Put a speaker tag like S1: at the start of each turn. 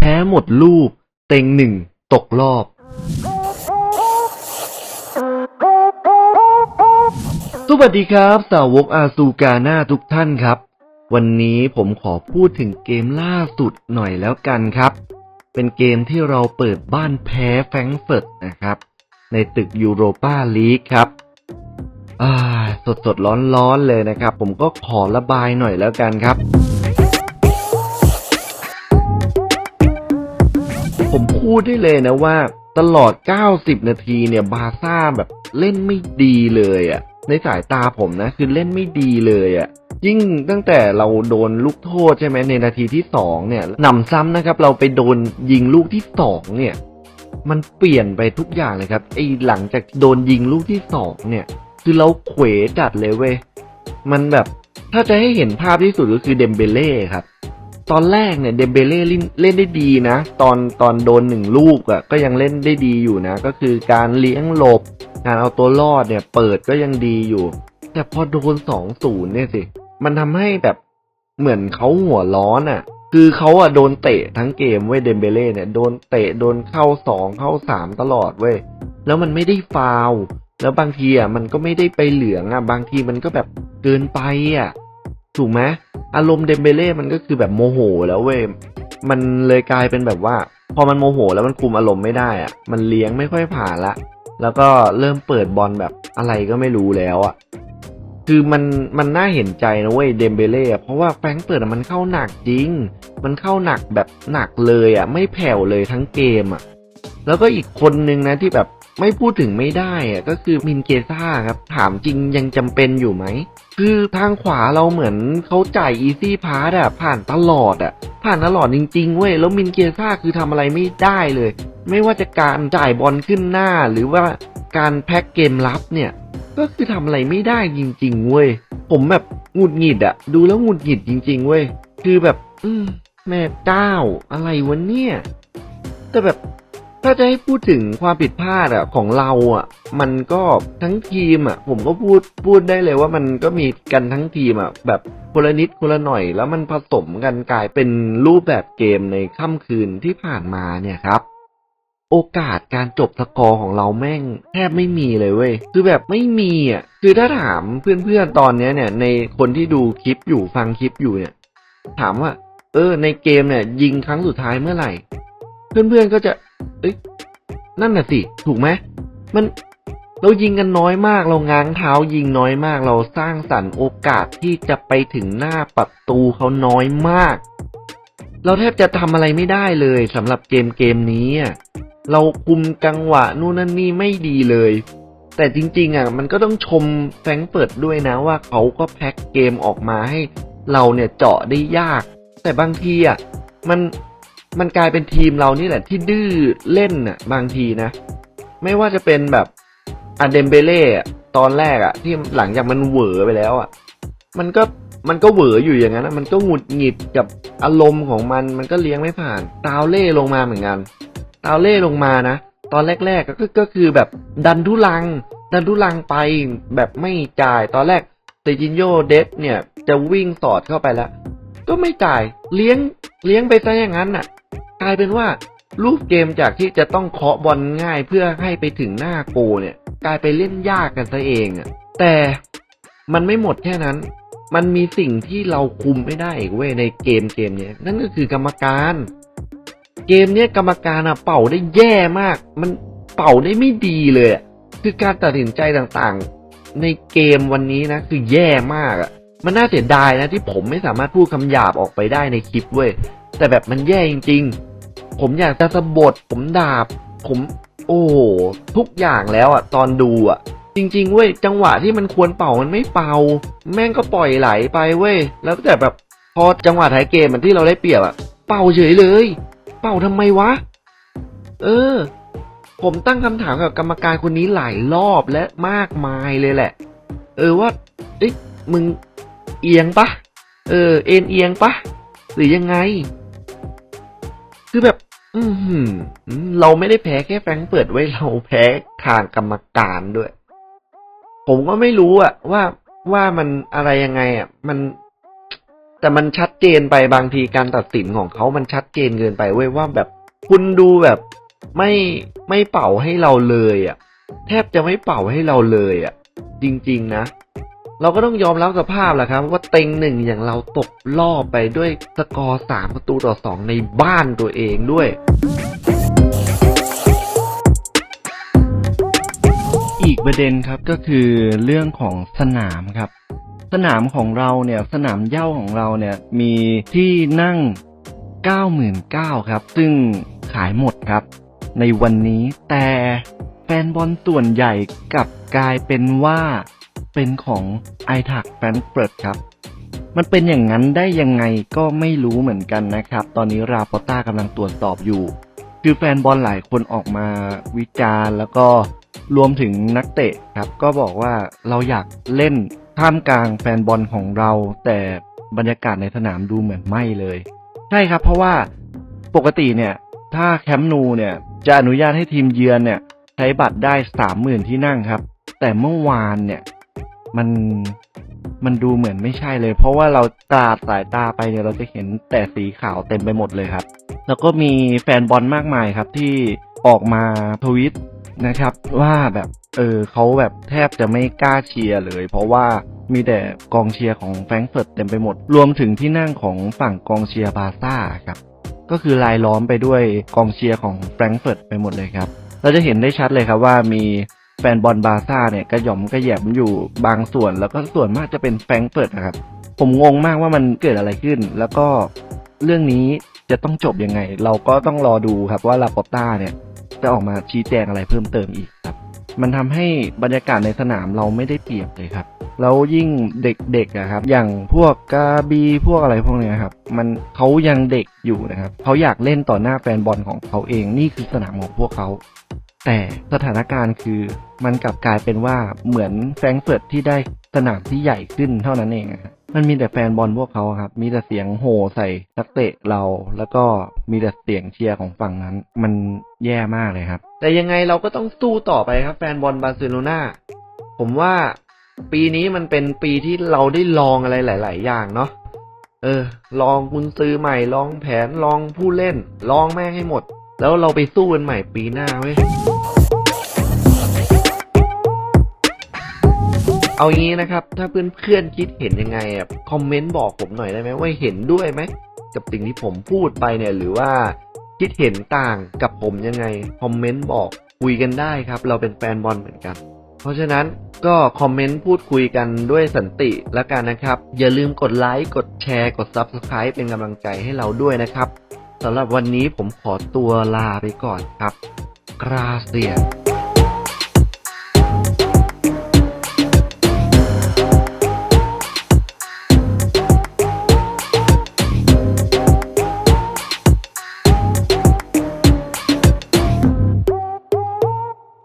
S1: พ้หมดลูก เต็งหนึ่ง ตกรอบ สวัสดีครับ สาวกอาซูกาหน้าทุกท่านครับ วันนี้ผมขอพูดถึงเกมล่าสุดหน่อยแล้วกันครับ เป็นเกมที่เราเปิดบ้านแพ้แฟรงเฟิร์ตนะครับ ในตึกยูโรปาลีกครับสดสดร้อนร้อนๆเลยนะครับ ผมก็ขอระบายหน่อยแล้วกันครับ ผมพูดได้เลยนะว่า ตลอด 90 นาทีเนี่ยบาซ่าแบบเล่นไม่ดีเลยอะ่ะ ในสายตาผมนะ คือเล่นไม่ดีเลยอะ่ะยิ่งตั้งแต่เราโดนลูกโทษใช่ไหมในนาทีที่สองเนี่ยหนำซ้ำนะครับ เราไปโดนยิงลูกที่สองเนี่ย มันเปลี่ยนไปทุกอย่างเลยครับไอ้หลังจากโดนยิงลูกที่สองเนี่ย คือเราเขวจัดเลยเว้ยมันแบบถ้าจะให้เห็นภาพที่สุดก็คือเดมเบเล่ครับ ตอนแรกเนี่ยเดมเบเล่เล่นเล่นได้ดีนะ ตอนตอนโดนหนึ่งลูกอะ่ะก็ยังเล่นได้ดีอยู่นะ ก็คือการเลี้ยงหลบ การเอาตัวรอดเนี่ยเปิดก็ยังดีอยู่ แต่พอโดนสองศูนย์เนี่ยสิ มันทำให้แบบเหมือนเขาหัวร้อนอะ่ะ คือเขาอะโดนเตะทั้งเกมเว้ยเดมเบเล่เนี่ยโดนเตะโดนเข้าสองเข้าสามตลอดเว้ยแล้วมันไม่ได้ฟาวแล้วบางทีอะมันก็ไม่ได้ไปเหลืองอะ บางทีมันก็แบบเกินไปอะ ถูกไหม อารมณ์เดมเบเล่มันก็คือแบบโมโห แล้วเว้ยมันเลยกลายเป็นแบบว่า พอมันโมโห แล้วมันคุมอารมณ์ไม่ได้อะมันเลี้ยงไม่ค่อยผ่านละ แล้วก็เริ่มเปิดบอลแบบอะไรก็ไม่รู้แล้วอะคือมันมันน่าเห็นใจนะเว้ยเดมเบเล่เพราะว่าแฟงเปิดมันเข้าหนักจริง มันเข้าหนักแบบหนักเลยอะไม่แผ่วเลยทั้งเกมอะแล้วก็อีกคนนึงนะที่แบบ ไม่พูดถึงไม่ได้อะก็คือมินเกซ่าครับ ถามจริงยังจำเป็นอยู่ไหม คือทางขวาเราเหมือนเขาจ่ายอีซี่พาร์อะผ่านตลอดอะผ่านตลอดจริงๆเว้ยแล้วมินเกซ่าคือทำอะไรไม่ได้เลย ไม่ว่าจะการจ่ายบอลขึ้นหน้าหรือว่าการแพ็กเกมรับเนี่ย ก็คือทำอะไรไม่ได้จริงๆเว้ยผมแบบหงุดหงิดอะดูแล้วหงุดหงิดจริง ๆ เว้ยคือแบบ อืมแม่เจ้าอะไรวะเนี่ย แต่แบบ ถ้าจะให้พูดถึงความผิดพลาดอะของเราอะ มันก็ทั้งทีมอะ ผมก็พูดพูดได้เลยว่ามันก็มีกันทั้งทีมอะ แบบคนละนิดคนละหน่อย แล้วมันผสมกันกลายเป็นรูปแบบเกมในค่ำคืนที่ผ่านมาเนี่ยครับโอกาสการจบสกอร์ของเราแม่งแทบไม่มีเลยเว้ย คือแบบไม่มีอะ คือถ้าถามเพื่อนๆตอนเนี้ยเนี่ย ในคนที่ดูคลิปอยู่ฟังคลิปอยู่เนี่ย ถามว่า เออ ในเกมเนี่ย ยิงครั้งสุดท้ายเมื่อไหร่ เพื่อนๆก็จะ เอ้ยนั่นน่ะสิ ถูกไหมมันเรายิงกันน้อยมาก เราง้างเท้ายิงน้อยมาก เราสร้างสรรค์โอกาสที่จะไปถึงหน้าประตูเขาน้อยมาก เราแทบจะทำอะไรไม่ได้เลยสำหรับเกมเกมนี้เราคุมจังหวะนู่นนั่นนี่ไม่ดีเลย แต่จริง ๆ อะ มันก็ต้องชมแฟงเฟิร์ตด้วยนะว่าเขาก็แพ็คเกมออกมาให้ เราเนี่ยเจาะได้ยาก แต่บางทีอะมัน มันกลายเป็นทีมเรานี่แหละที่ดื้อเล่นอะบางทีนะ ไม่ว่าจะเป็นแบบอะเดมเบเล่ตอนแรกอะที่หลังจากมันเหวอไปแล้วอะมันก็มันก็เหวออยู่อย่างนั้นอะมันก็หงุดหงิดกับอารมณ์ของมันมันก็เลี้ยงไม่ผ่าน ตาวเล่ลงมาเหมือนกัน ตาวเล่ลงมานะตอนแรกๆก็คือก็คือแบบดันทุลัง ดันทุลังไปแบบไม่จ่ายตอนแรกเตจินโยเดฟเนี่ยจะวิ่งสอดเข้าไปแล้ว ก็ไม่จ่ายเลี้ยงเลี้ยงไปซะอย่างนั้นน่ะ กลายเป็นว่ารูปเกมจากที่จะต้องเคาะบอลง่ายเพื่อให้ไปถึงหน้าโกเนี่ย กลายไปเล่นยากกันซะเองอะแต่มันไม่หมดแค่นั้น มันมีสิ่งที่เราคุมไม่ได้อีกเว้ยในเกมเกมเนี้ยนั่นก็คือกรรมการ เกมเนี้ยกรรมการอะเป่าได้แย่มาก มันเป่าได้ไม่ดีเลยคือการตัดสินใจต่างๆ ในเกมวันนี้นะ คือแย่มากอะมันน่าเสียดายนะที่ผมไม่สามารถพูดคำหยาบออกไปได้ในคลิปเว้ยแต่แบบมันแย่จริง ๆ ผมอยากจะสะบดผมดาบ ผม โอ้ทุกอย่างแล้วอะตอนดูอะจริงๆเว้ยจังหวะที่มันควรเป่ามันไม่เป่า แม่งก็ปล่อยไหลไปเว้ยแล้วแต่แบบพอจังหวะท้ายเกมมันที่เราได้เปรียบอะเป่าเฉยเลย เป่าทำไมวะ เออ ผมตั้งคำถามกับกรรมการคนนี้หลายรอบและมากมายเลยแหละ เออว่าเอ๊ะมึงเอียงปะเออ เอ็นเอียงปะหรือยังไง คือแบบ อือหือเราไม่ได้แพ้แค่แฟรงเปิดไว้เราแพ้ทางกรรมการด้วย ผมก็ไม่รู้อะว่าว่ามันอะไรยังไงอะมัน แต่มันชัดเจนไปบางทีการตัดสินของเขามันชัดเจนเกินไปเว้ยว่าแบบคุณดูแบบไม่ไม่เป่าให้เราเลยอะแทบจะไม่เป่าให้เราเลยอะ่ะจริง ๆ นะ เราก็ต้องยอมรับสภาพแหละครับ ว่าเต็งหนึ่งอย่างเราตกรอบไปด้วยสกอร์สามประตูต่อสองในบ้านตัวเองด้วย
S2: อีกประเด็นครับก็คือเรื่องของสนามครับ สนามของเราเนี่ยสนามเย้าของเราเนี่ยมีที่นั่ง 99,000ครับ ซึ่งขายหมดครับ ในวันนี้แต่แฟนบอลส่วนใหญ่กลับกลายเป็นว่า เป็นของไอทักแฟนเฟิร์ตครับ มันเป็นอย่างนั้นได้ยังไงก็ไม่รู้เหมือนกันนะครับ ตอนนี้ราปอต้ากำลังตรวจสอบอยู่ คือแฟนบอลหลายคนออกมาวิจารณ์แล้วก็รวมถึงนักเตะครับ ก็บอกว่าเราอยากเล่นท่ามกลางแฟนบอลของเรา แต่บรรยากาศในสนามดูเหมือนไม่เลย ใช่ครับ เพราะว่าปกติเนี่ย ถ้าแคมป์นูเนี่ยจะอนุญาตให้ทีมเยือนเนี่ย ใช้บัตรได้สามหมื่นที่นั่งครับ แต่เมื่อวานเนี่ย มันมันดูเหมือนไม่ใช่เลย เพราะว่าเราตาสายตาไปเนี่ยเราจะเห็นแต่สีขาวเต็มไปหมดเลยครับ แล้วก็มีแฟนบอลมากมายครับที่ออกมาทวิตนะครับว่าแบบเออเขาแบบแทบจะไม่กล้าเชียร์เลย เพราะว่ามีแต่กองเชียร์ของแฟรงก์เฟิร์ตเต็มไปหมด รวมถึงที่นั่งของฝั่งกองเชียร์บาซ่าครับ ก็คือลายล้อมไปด้วยกองเชียร์ของแฟรงก์เฟิร์ตไปหมดเลยครับ เราจะเห็นได้ชัดเลยครับว่ามี แฟนบอลบาร์ซ่าเนี่ยกระหย่อมกระแหยมอยู่บางส่วน แล้วก็ส่วนมากจะเป็นแฟงเฟิร์ตนะครับ ผมงงมากว่ามันเกิดอะไรขึ้น แล้วก็เรื่องนี้จะต้องจบยังไง เราก็ต้องรอดูครับว่าลาปอต้าเนี่ยจะออกมาชี้แจงอะไรเพิ่มเติมอีกครับ มันทำให้บรรยากาศในสนามเราไม่ได้เปรียบเลยครับ แล้วยิ่งเด็กๆอะครับ อย่างพวกกาบีพวกอะไรพวกเนี้ยครับ มันเขายังเด็กอยู่นะครับเขาอยากเล่นต่อหน้าแฟนบอลของเขาเอง นี่คือสนามของพวกเขา แต่สถานการณ์คือมันกลับกลายเป็นว่าเหมือนแฟรงก์เฟิร์ตที่ได้สนามที่ใหญ่ขึ้นเท่านั้นเองครับมันมีแต่แฟนบอลพวกเขาครับ มีแต่เสียงโห่ใส่นักเตะเรา แล้วก็มีแต่เสียงเชียร์ของฝั่งนั้น มันแย่มากเลยครับ
S1: แต่ยังไงเราก็ต้องสู้ต่อไปครับ แฟนบอลบาร์เซโลนาผมว่าปีนี้มันเป็นปีที่เราได้ลองอะไรหลาย ๆ อย่างเนาะ เออ ลองกุนซื้อใหม่ ลองแผน ลองผู้เล่น ลองแม่งให้หมด แล้วเราไปสู้กันใหม่ปีหน้าเว้ย เอางี้นะครับ ถ้าเพื่อนๆคิดเห็นยังไงอะคอมเมนต์บอกผมหน่อยได้ไหมว่าเห็นด้วยไหมกับสิ่งที่ผมพูดไปเนี่ยหรือว่าคิดเห็นต่างกับผมยังไงคอมเมนต์บอกคุยกันได้ครับ เราเป็นแฟนบอลเหมือนกัน เพราะฉะนั้นก็คอมเมนต์พูดคุยกันด้วยสันติแล้วกันนะครับ อย่าลืมกดไลค์กดแชร์กด Subscribe เป็นกำลังใจให้เราด้วยนะครับ สำหรับวันนี้ผมขอตัวลาไปก่อนครับกราเซีย